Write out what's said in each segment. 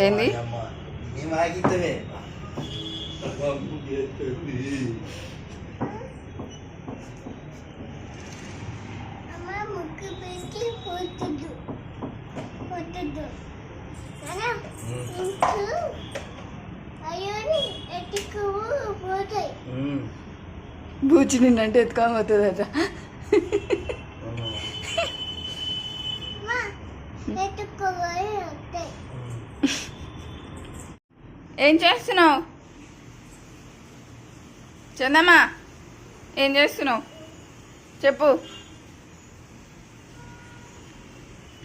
ఏంది? అమ్మ మేము ఆగిద్దమే అమ్మ ముగ్గు పెట్టి పోతుంది పోతుంది నాన్న ఇంకు అయ్యోని ఎట్టుకు పోతాయి బూచి నిన్నంటే ఎత్తుకొని పోతుందట అమ్మ ఎట్టుకోవాలి వస్తాయి ఏం చేస్తున్నావు? చందమ్మా ఏం చేస్తున్నావు? చెప్పు.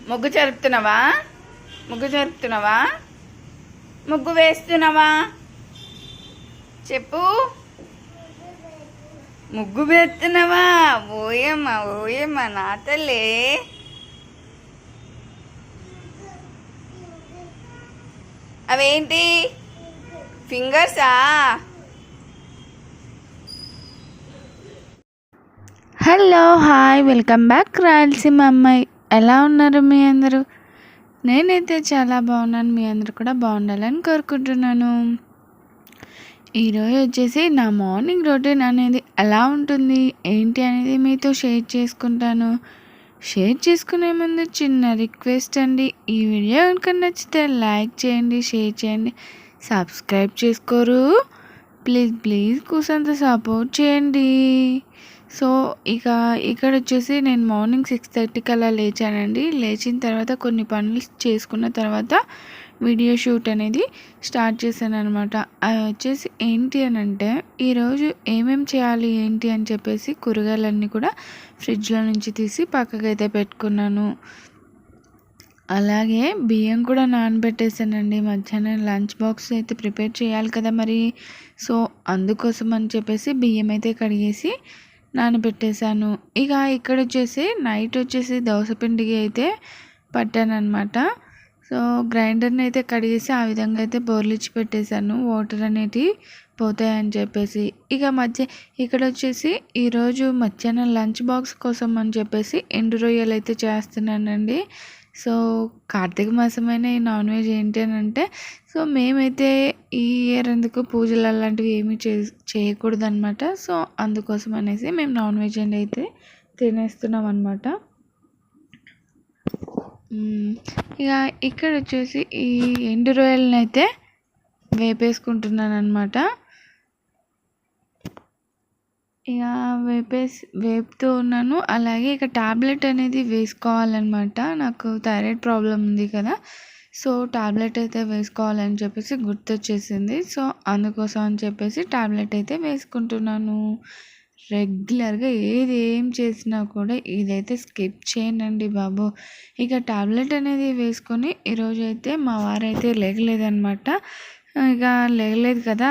ముగ్గు జరుపుతున్నావా? ముగ్గు జరుపుతున్నావా? ముగ్గు వేస్తున్నావా? చెప్పు. ముగ్గు వేస్తున్నావా? ఓయమ్మా ఓయమ్మా నా తల్లే. అవేంటి? ఫింగర్సా hello hi welcome back Rayalaseema అమ్మాయి ఎలా ఉన్నారు మీ అందరూ? నేనైతే చాలా బాగున్నాను మీ అందరూ కూడా బాగుండాలని కోరుకుంటున్నాను. ఈరోజు వచ్చేసి నా మార్నింగ్ రొటీన్ అనేది ఎలా ఉంటుంది ఏంటి అనేది మీతో షేర్ చేసుకుంటాను. షేర్ చేసుకునే ముందు చిన్న రిక్వెస్ట్ అండి ఈ వీడియో కనుక నచ్చితే లైక్ చేయండి షేర్ చేయండి. సబ్స్క్రైబ్ చేసుకోరు. ప్లీజ్ ప్లీజ్ కూసంత సపోర్ట్ చేయండి. సో ఇక ఇక్కడ వచ్చేసి నేను మార్నింగ్ సిక్స్ థర్టీకి అలా లేచానండి. లేచిన తర్వాత కొన్ని పనులు చేసుకున్న తర్వాత వీడియో షూట్ అనేది స్టార్ట్ చేశాను అనమాట అవి వచ్చేసి ఏంటి అని అంటే ఈరోజు ఏమేం చేయాలి ఏంటి అని చెప్పేసి కూరగాయలన్నీ కూడా ఫ్రిడ్జ్లో నుంచి తీసి పక్కకైతే పెట్టుకున్నాను. అలాగే బియ్యం కూడా నానబెట్టేసానండి. మధ్యాహ్నం లంచ్ బాక్స్ అయితే ప్రిపేర్ చేయాలి కదా మరి. సో అందుకోసం అని చెప్పేసి బియ్యం అయితే కడిగేసి నానబెట్టేశాను. ఇక ఇక్కడ వచ్చేసి నైట్ వచ్చేసి దోసపిండికి అయితే పట్టానమాట సో గ్రైండర్ని అయితే కడిగేసి ఆ విధంగా అయితే బోర్లిచ్చి పెట్టేశాను. వాటర్ అనేటివి పోతాయని చెప్పేసి. ఇక మధ్య ఇక్కడ వచ్చేసి ఈరోజు మధ్యాహ్నం లంచ్ బాక్స్ కోసం అని చెప్పేసి ఎండు రొయ్యలు అయితే చేస్తున్నానండి. సో కార్తీక మాసమైన ఈ నాన్ వెజ్ ఏంటి అని అంటే సో మేమైతే ఈ ఇయర్ ఎందుకు పూజలు అలాంటివి ఏమీ చే చేయకూడదు అనమాట సో అందుకోసం అనేసి మేము నాన్ వెజ్ అండి అయితే తినేస్తున్నాం అనమాట ఇక ఇక్కడ వచ్చేసి ఈ ఎండు రొయ్యలని అయితే వేపేసుకుంటున్నాను అనమాట ఇక వేపేసి వేపుతూ ఉన్నాను. అలాగే ఇక టాబ్లెట్ అనేది వేసుకోవాలన్నమాట. నాకు థైరాయిడ్ ప్రాబ్లం ఉంది కదా. సో టాబ్లెట్ అయితే వేసుకోవాలని చెప్పేసి గుర్తొచ్చేసింది. సో అందుకోసం అని చెప్పేసి టాబ్లెట్ అయితే వేసుకుంటున్నాను. రెగ్యులర్గా ఏది ఏం చేసినా కూడా ఇదైతే స్కిప్ చేయనండి బాబు. ఇక టాబ్లెట్ అనేది వేసుకొని ఈరోజైతే మా వారైతే లేగలేదనమాట ఇక లేగలేదు కదా.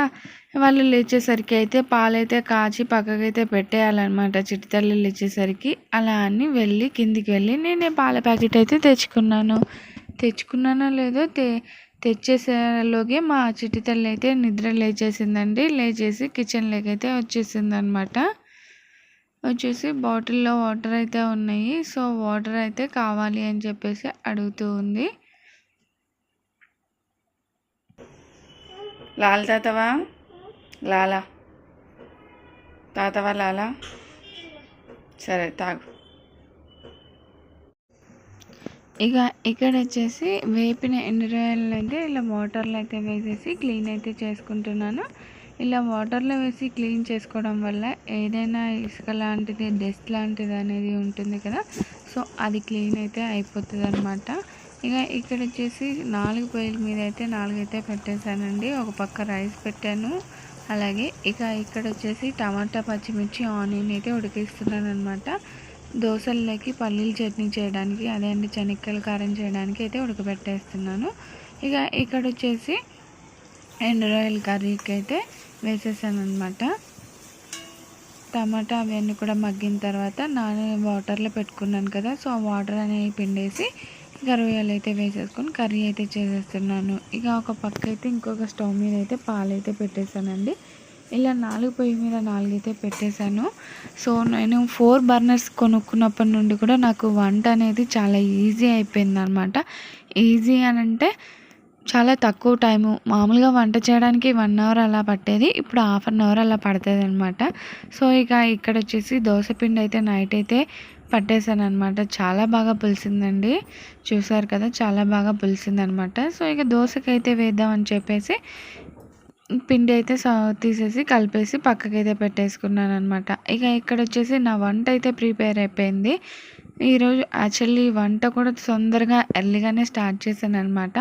వాళ్ళు లేచేసరికి అయితే పాలైతే కాచి పక్కకైతే పెట్టేయాలన్నమాట చిట్టితల్లి లేచేసరికి. అలా అని వెళ్ళి కిందికి వెళ్ళి నేను పాల ప్యాకెట్ అయితే తెచ్చుకున్నాను. తెచ్చుకున్నానో లేదో తె తెచ్చేసేలోగే మా చిట్టి తల్లి అయితే నిద్ర లేచేసిందండి. లేచేసి కిచెన్లోకి అయితే వచ్చేసింది అనమాట వచ్చేసి బాటిల్లో వాటర్ అయితే ఉన్నాయి. సో వాటర్ అయితే కావాలి అని చెప్పేసి అడుగుతూ ఉంది. లాల్ తాతవా? లాలా. తాతవా లాలా? సరే తాగు. ఇక ఇక్కడ వచ్చేసి వేపిన ఎండురాయలను అయితే ఇలా వాటర్లో అయితే వేసేసి క్లీన్ అయితే చేసుకుంటున్నాను. ఇలా వాటర్లో వేసి క్లీన్ చేసుకోవడం వల్ల ఏదైనా ఇసుక లాంటిది డస్ట్ లాంటిది అనేది ఉంటుంది కదా. సో అది క్లీన్ అయితే అయిపోతుంది అనమాట ఇక ఇక్కడ వచ్చేసి నాలుగు పొయ్యిల మీద అయితే నాలుగు అయితే పెట్టేశానండి. ఒక పక్క రైస్ పెట్టాను. అలాగే ఇక ఇక్కడ వచ్చేసి టమాటా పచ్చిమిర్చి ఆనియన్ అయితే ఉడికిస్తున్నాను అనమాట దోశల్లోకి పల్లీల చట్నీ చేయడానికి అదే అండి శనక్కాయల కారం చేయడానికి అయితే ఉడకబెట్టేస్తున్నాను. ఇక ఇక్కడ వచ్చేసి ఎండు రొయ్యల కర్రీకి అయితే వేసేసాను అనమాట టమాటా అవన్నీ కూడా మగ్గిన తర్వాత నానే వాటర్లో పెట్టుకున్నాను కదా సో ఆ వాటర్ అనేవి పిండేసి ఇక రొయ్యలు అయితే వేసేసుకొని కర్రీ అయితే చేసేస్తున్నాను. ఇక ఒక పక్క అయితే ఇంకొక స్టవ్ మీద అయితే పాలు అయితే పెట్టేశానండి. ఇలా నాలుగు పొయ్యి మీద నాలుగు అయితే పెట్టేశాను. సో నేను ఫోర్ బర్నర్స్ కొనుక్కున్నప్పటి నుండి కూడా నాకు వంట అనేది చాలా ఈజీ అయిపోయింది అనమాట ఈజీ అని అంటే చాలా తక్కువ టైము. మామూలుగా వంట చేయడానికి వన్ అవర్ అలా పట్టేది. ఇప్పుడు హాఫ్ అన్ అవర్ అలా పడుతుంది అనమాట సో ఇక ఇక్కడ వచ్చేసి దోశ పిండి అయితే నైట్ అయితే పట్టేశాను అనమాట చాలా బాగా పులిసిందండి. చూసారు కదా చాలా బాగా పులిసిందనమాట సో ఇక దోశకైతే వేద్దామని చెప్పేసి పిండి అయితే తీసేసి కలిపేసి పక్కకైతే పెట్టేసుకున్నాను అనమాట ఇక ఇక్కడ వచ్చేసి నా వంట అయితే ప్రిపేర్ అయిపోయింది. ఈరోజు యాక్చువల్లీ వంట కూడా తొందరగా ఎర్లీగానే స్టార్ట్ చేశాను అనమాట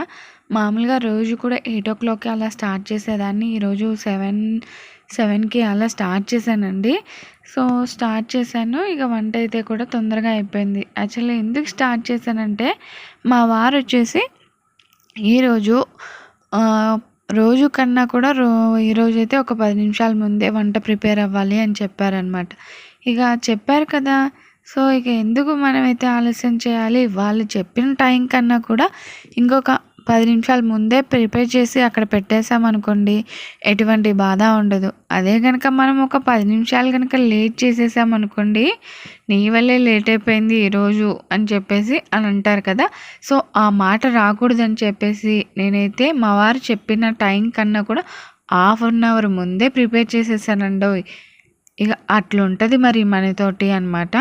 మామూలుగా రోజు కూడా ఎయిట్ ఓ క్లాక్కి అలా స్టార్ట్ చేసేదాన్ని. ఈరోజు సెవెన్ సెవెన్కి అలా స్టార్ట్ చేశానండి. సో స్టార్ట్ చేశాను. ఇక వంట అయితే కూడా తొందరగా అయిపోయింది. యాక్చువల్లీ ఎందుకు స్టార్ట్ చేశానంటే మా వారు వచ్చేసి ఈరోజు రోజు కన్నా కూడా రో ఈరోజు అయితే ఒక పది నిమిషాల ముందే వంట ప్రిపేర్ అవ్వాలి అని చెప్పారనమాట ఇక చెప్పారు కదా. సో ఇక ఎందుకు మనమైతే ఆలస్యం చేయాలి? వాళ్ళు చెప్పిన టైం కన్నా కూడా ఇంకొక పది నిమిషాల ముందే ప్రిపేర్ చేసి అక్కడ పెట్టేసామనుకోండి ఎటువంటి బాధ ఉండదు. అదే కనుక మనం ఒక పది నిమిషాలు కనుక లేట్ చేసేసామనుకోండి నీ వల్లే లేట్ అయిపోయింది ఈరోజు అని చెప్పేసి అని అంటారు కదా. సో ఆ మాట రాకూడదని చెప్పేసి నేనైతే మా వారు చెప్పిన టైం కన్నా కూడా హాఫ్ అన్ అవర్ ముందే ప్రిపేర్ చేసేసానండో ఇక అట్లుంటుంది మరి మనతోటి అనమాట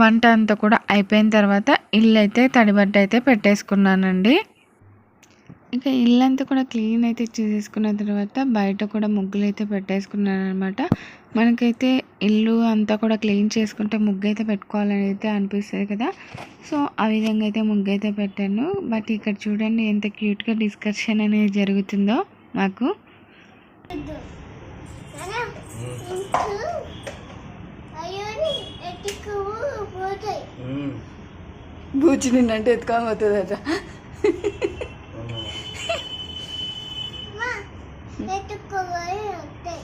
వంట అంతా కూడా అయిపోయిన తర్వాత ఇల్లు అయితే తడిబట్ట అయితే పెట్టేసుకున్నానండి. ఇక ఇల్లంతా కూడా క్లీన్ అయితే చేసేసుకున్న తర్వాత బయట కూడా ముగ్గులు అయితే పెట్టేసుకున్నాను అనమాట మనకైతే ఇల్లు అంతా కూడా క్లీన్ చేసుకుంటే ముగ్గు అయితే పెట్టుకోవాలని అయితే అనిపిస్తుంది కదా. సో ఆ విధంగా అయితే ముగ్గు అయితే పెట్టాను. బట్ ఇక్కడ చూడండి ఎంత క్యూట్గా డిస్కషన్ అనేది జరుగుతుందో మాకు. బూచి నిన్నంటే ఎత్తుకొని పోతుందట. వస్తాయి.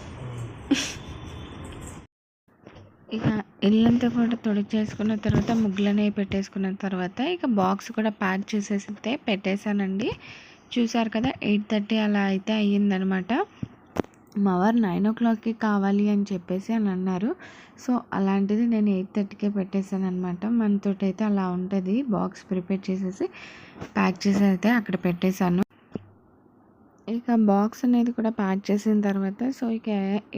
ఇక ఇల్లంతా కూడా తొడిగి చేసుకున్న తర్వాత ముగ్గులనే పెట్టేసుకున్న తర్వాత ఇక బాక్స్ కూడా ప్యాక్ చేసేసి అయితే పెట్టేశానండి. చూసారు కదా ఎయిట్ థర్టీ అలా అయితే అయ్యిందనమాట. మా వారు నైన్ ఓ క్లాక్కి కావాలి అని చెప్పేసి అని అన్నారు. సో అలాంటిది నేను ఎయిట్ థర్టీకే పెట్టేశాను అనమాట మనతో అయితే అలా ఉంటుంది. బాక్స్ ప్రిపేర్ చేసేసి ప్యాక్ చేసి అయితే అక్కడ పెట్టేశాను. ఇక బాక్స్ అనేది కూడా ప్యాక్ చేసిన తర్వాత సో ఇక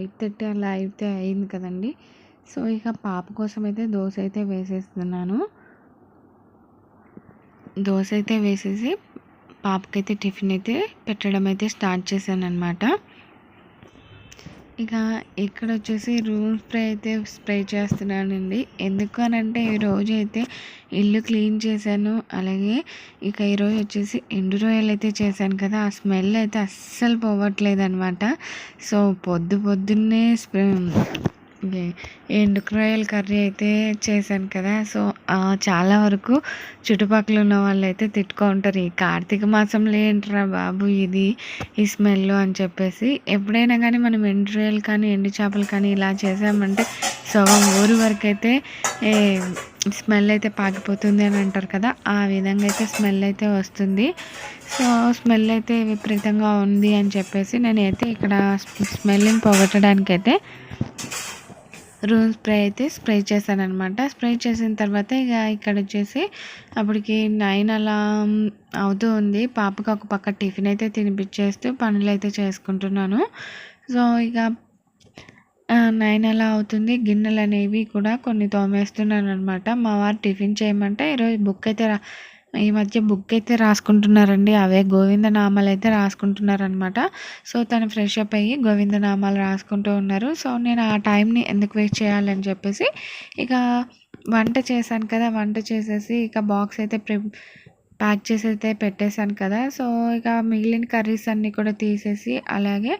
ఎయిట్ థర్టీ అలా అయితే అయింది కదండి. సో ఇక పాప కోసం అయితే దోశ అయితే వేసేస్తున్నాను. దోశ అయితే వేసేసి పాపకైతే టిఫిన్ అయితే పెట్టడం అయితే స్టార్ట్ చేశాను అనమాట ఇక ఇక్కడ వచ్చేసి రూమ్ స్ప్రే అయితే స్ప్రే చేస్తున్నానండి. ఎందుకు అని అంటే ఈరోజు అయితే ఇల్లు క్లీన్ చేశాను. అలాగే ఇక ఈరోజు వచ్చేసి ఎండు రొయ్యలు అయితే చేశాను కదా ఆ స్మెల్ అయితే అస్సలు పోవట్లేదు అనమాట సో పొద్దు పొద్దున్నే స్ప్రే ఇదే కర్రీ అయితే చేశాను కదా. సో చాలా వరకు చుట్టుపక్కల ఉన్న వాళ్ళు అయితే తిట్టుకో ఉంటారు. ఈ కార్తీక మాసంలో ఏంట్రా బాబు ఇది? ఈ స్మెల్ అని చెప్పేసి. ఎప్పుడైనా కానీ మనం ఎండు రొయ్యలు కానీ ఎండు చేపలు కానీ ఇలా చేసామంటే సగం ఊరి వరకు అయితే స్మెల్ అయితే పాకిపోతుంది అని అంటారు కదా. ఆ విధంగా అయితే స్మెల్ అయితే వస్తుంది. సో స్మెల్ అయితే విపరీతంగా ఉంది అని చెప్పేసి నేనైతే ఇక్కడ స్మెల్ని పోగొట్టడానికైతే రూమ్ స్ప్రే అయితే స్ప్రే చేశాననమాట స్ప్రే చేసిన తర్వాత ఇక ఇక్కడ వచ్చేసి అప్పటికి నైన్ అలా అవుతూ ఉంది. పాపకి ఒక పక్క టిఫిన్ అయితే తినిపించేస్తూ పనులు అయితే చేసుకుంటున్నాను. సో ఇక నైన్ అలా అవుతుంది. గిన్నెలు అనేవి కూడా కొన్ని తోమేస్తున్నాను అనమాట మా వారు టిఫిన్ చేయమంటే ఈరోజు బుక్ అయితే రా ఈ మధ్య బుక్ అయితే రాసుకుంటున్నారండి. అవే గోవిందనామాలు అయితే రాసుకుంటున్నారనమాట సో తను ఫ్రెష్ అప్ అయ్యి గోవిందనామాలు రాసుకుంటూ ఉన్నారు. సో నేను ఆ టైంని ఎందుకు వేస్ట్ చేయాలని చెప్పేసి ఇక వంట చేశాను కదా వంట చేసేసి ఇక బాక్స్ అయితే ప్రి ప్యాక్ చేసి అయితే పెట్టేశాను కదా. సో ఇక మిగిలిన కర్రీస్ అన్నీ కూడా తీసేసి అలాగే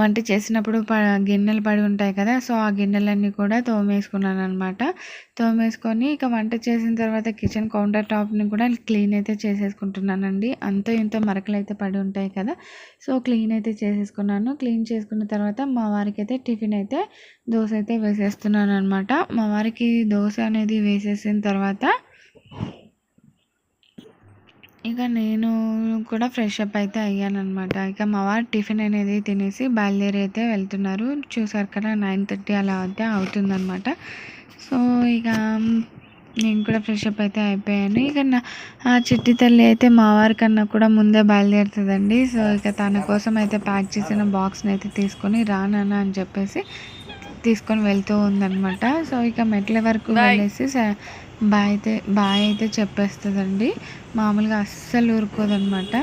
వంట చేసినప్పుడు ప గిన్నెలు పడి ఉంటాయి కదా సో ఆ గిన్నెలన్నీ కూడా తోమేసుకున్నాను అనమాట తోమేసుకొని ఇక వంట చేసిన తర్వాత కిచెన్ కౌంటర్ టాప్ని కూడా క్లీన్ అయితే చేసేసుకుంటున్నానండి. అంతో ఇంతో మరకలు అయితే పడి ఉంటాయి కదా సో క్లీన్ అయితే చేసేసుకున్నాను. క్లీన్ చేసుకున్న తర్వాత మా వారికి అయితే టిఫిన్ అయితే దోశ అయితే వేసేస్తున్నాను అనమాట మా వారికి దోశ అనేది వేసేసిన తర్వాత ఇక నేను కూడా ఫ్రెష్ అప్ అయితే అయ్యాను అనమాట ఇక మా వారు టిఫిన్ అనేది తినేసి బయలుదేరి అయితే వెళ్తున్నారు. చూసారు కదా నైన్ థర్టీ అలా అయితే అవుతుందన్నమాట. సో ఇక నేను కూడా ఫ్రెష్ అప్ అయితే అయిపోయాను. ఇక నా ఆ చిట్టి తల్లి అయితే మా వారి కన్నా కూడా ముందే బయలుదేరుతుందండి. సో ఇక తన కోసం అయితే ప్యాక్ చేసిన బాక్స్ని అయితే తీసుకొని రానన్న అని చెప్పేసి తీసుకొని వెళ్తూ ఉందన్నమాట. సో ఇక మెట్ల వరకు వెళ్ళేసి బాయ్ అయితే బాయ్ అయితే చెప్పేస్తుందండి. మామూలుగా అస్సలు ఊరుకోదన్నమాట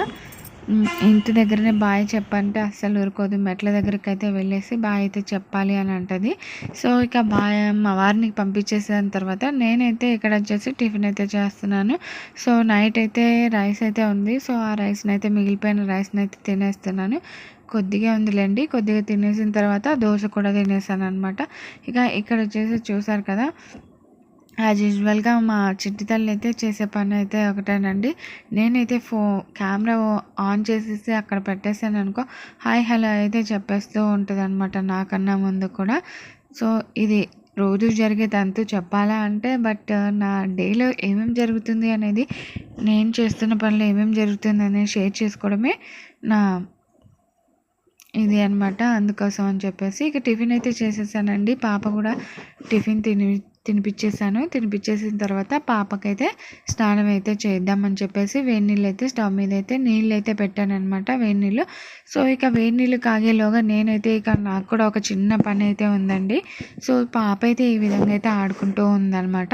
ఇంటి దగ్గరనే బాయ్ చెప్పంటే అస్సలు ఊరుకోదు. మెట్ల దగ్గరికి అయితే వెళ్ళేసి బాయ్ అయితే చెప్పాలి అని అంటది. సో ఇక బాయ్ మా వారిని పంపించేసిన తర్వాత నేనైతే ఇక్కడ వచ్చేసి టిఫిన్ అయితే చేస్తున్నాను. సో నైట్ అయితే రైస్ అయితే ఉంది. సో ఆ రైస్ని అయితే మిగిలిపోయిన రైస్ని అయితే తినేస్తున్నాను. కొద్దిగా ఉందిలేండి. కొద్దిగా తినేసిన తర్వాత దోశ కూడా తినేసాను అనమాట ఇక ఇక్కడ వచ్చేసి చూసారు కదా యాజ్ యూజువల్గా మా చిట్టి తల్లి అయితే చేసే పని అయితే ఒకటేనండి. నేనైతే ఫో కెమెరా ఆన్ చేసేసి అక్కడ పెట్టేసాను అనుకో హాయ్ హలో అయితే చెప్పేస్తూ ఉంటుంది అనమాట నాకన్నా ముందు కూడా. సో ఇది రోజు జరిగే చెప్పాలా అంటే బట్ నా డేలో ఏమేమి జరుగుతుంది అనేది నేను చేస్తున్న పనిలో ఏమేమి జరుగుతుంది అనేది షేర్ చేసుకోవడమే నా ఇది అనమాట అందుకోసం అని చెప్పేసి ఇక టిఫిన్ అయితే చేసేసానండి. పాప కూడా టిఫిన్ తిని తినిపించేసాను తినిపించేసిన తర్వాత పాపకైతే స్నానం అయితే చేద్దామని చెప్పేసి వేడి నీళ్ళు అయితే స్టవ్ మీద అయితే నీళ్ళు అయితే పెట్టాను అనమాట వేడి నీళ్ళు. సో ఇక వేడి నీళ్ళు కాగేలోగా నేనైతే ఇక నాకు కూడా ఒక చిన్న పని అయితే ఉందండి. సో పాప అయితే ఈ విధంగా అయితే ఆడుకుంటూ ఉందన్నమాట.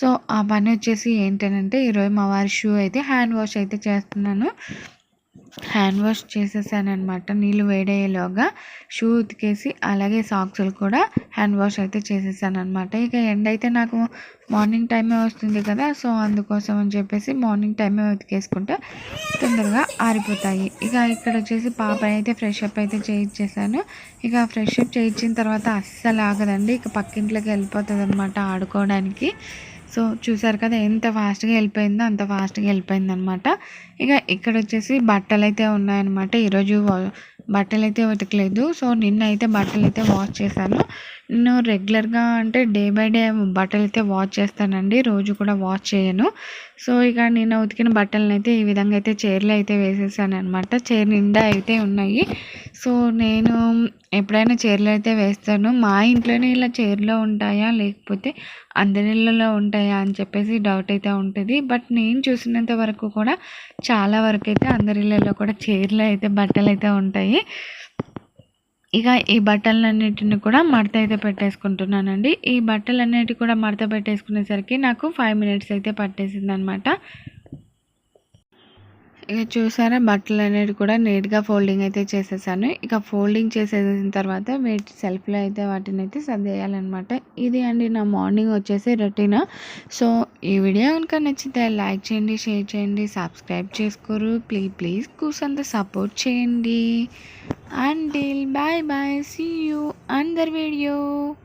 సో ఆ పని వచ్చేసి ఏంటంటే ఈరోజు మా వారి షూ అయితే హ్యాండ్ వాష్ అయితే చేస్తున్నాను. హ్యాండ్ వాష్ చేసేసానమాట నీళ్ళు వేడయ్యేలోగా షూ ఉతికేసి అలాగే సాక్స్లు కూడా హ్యాండ్ వాష్ అయితే చేసేసానమాట ఇక ఎండ అయితే నాకు మార్నింగ్ టైమే వస్తుంది కదా సో అందుకోసం అని చెప్పేసి మార్నింగ్ టైమే ఉతికేసుకుంటే తొందరగా ఆరిపోతాయి. ఇక ఇక్కడ వచ్చేసి పాప అయితే ఫ్రెష్ అప్ అయితే చేయించేసాను ఇక ఫ్రెష్ అప్ చేయించిన తర్వాత అస్సలు ఆగదండి. ఇక పక్కింట్లోకి వెళ్ళిపోతుంది అనమాట ఆడుకోవడానికి. సో చూసారు కదా ఎంత ఫాస్ట్గా వెళ్ళిపోయిందో అంత ఫాస్ట్గా వెళ్ళిపోయింది అనమాట ఇక ఇక్కడ వచ్చేసి బట్టలు అయితే ఉన్నాయన్నమాట. ఈరోజు బట్టలు అయితే ఉతకలేదు. సో నిన్న అయితే బట్టలు అయితే వాష్ చేశాను. నేను రెగ్యులర్గా అంటే డే బై డే బట్టలు అయితే వాష్ చేస్తానండి. రోజు కూడా వాష్ చేయను. సో ఇక నేను ఉతికిన బట్టలను అయితే ఈ విధంగా అయితే చీరలు అయితే వేసేసాను అనమాట చీర నిండా అయితే ఉన్నాయి. సో నేను ఎప్పుడైనా చీరలు అయితే వేస్తాను. మా ఇంట్లోనే ఇలా చైర్లో ఉంటాయా? లేకపోతే అందరిలో ఉంటాయా? అని చెప్పేసి డౌట్ అయితే ఉంటుంది. బట్ నేను చూసినంత వరకు కూడా చాలా వరకు అయితే అందరి కూడా చీరలు అయితే బట్టలు అయితే ఉంటాయి. ఇక ఈ బట్టలన్నిటిని కూడా మడత అయితే పెట్టేసుకుంటున్నానండి. ఈ బట్టలన్నిటి కూడా మడత పెట్టేసుకునేసరికి నాకు ఫైవ్ మినిట్స్ అయితే పట్టేసింది అనమాట ఇక చూసారా బట్టలు అనేవి కూడా నీట్గా ఫోల్డింగ్ అయితే చేసేసాను. ఇక ఫోల్డింగ్ చేసేసిన తర్వాత వీటి సెల్ఫ్లో అయితే వాటిని అయితే సర్దేయాలన్నమాట. ఇది అండి నా మార్నింగ్ వచ్చేసి రొటీన్. సో ఈ వీడియో కనుక నచ్చితే లైక్ చేయండి షేర్ చేయండి సబ్స్క్రైబ్ చేసుకోరు. ప్లీజ్ ప్లీజ్ కూసంత సపోర్ట్ చేయండి. Until bye bye, see you another video.